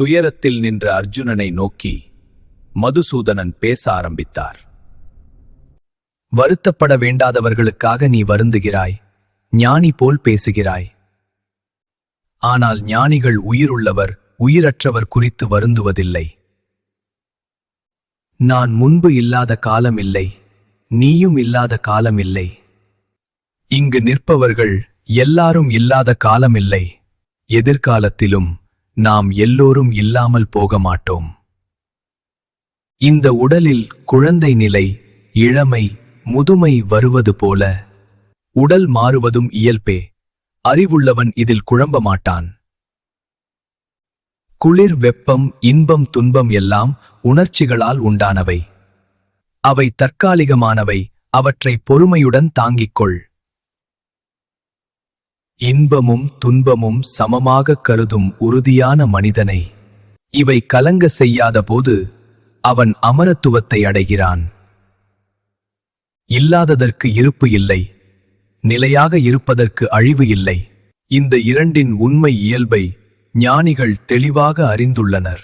துயரத்தில் நின்ற அர்ஜுனனை நோக்கி மதுசூதனன் பேச ஆரம்பித்தார். வருத்தப்பட வேண்டாதவர்களுக்காக நீ வருந்துகிறாய் ஞானி போல் பேசுகிறாய். ஆனால் ஞானிகள் உயிருள்ளவர் உயிரற்றவர் குறித்து வருந்துவதில்லை. நான் முன்பு இல்லாத காலம் இல்லை நீயும் இல்லாத காலம் இல்லை. இங்கு நிற்பவர்கள் எல்லாரும் இல்லாத காலம் இல்லை எதிர்காலத்திலும் நாம் எல்லோரும் இல்லாமல் போக மாட்டோம் இந்த உடலில் குழந்தை நிலை இளமை முதுமை வருவது போல உடல் மாறுவதும் இயல்பே அறிவுள்ளவன் இதில் குழம்ப மாட்டான் குளிர் வெப்பம் இன்பம் துன்பம் எல்லாம் உணர்ச்சிகளால் உண்டானவை. அவை தற்காலிகமானவை அவற்றை பொறுமையுடன் தாங்கிக் கொள். இன்பமும் துன்பமும் சமமாக கருதும் உறுதியான மனிதனை. இவை கலங்க செய்யாத போது அவன் அமரத்துவத்தை அடைகிறான். இல்லாததற்கு இருப்பு இல்லை. நிலையாக இருப்பதற்கு அழிவு இல்லை. இந்த இரண்டின் உண்மை இயல்பை ஞானிகள் தெளிவாக அறிந்துள்ளனர்.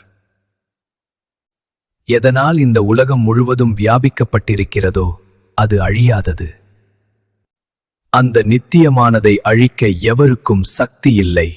எதனால் இந்த உலகம் முழுவதும் வியாபிக்கப்பட்டிருக்கிறதோ அது அழியாதது. அந்த நித்தியமானதை அழிக்க எவருக்கும் சக்தி இல்லை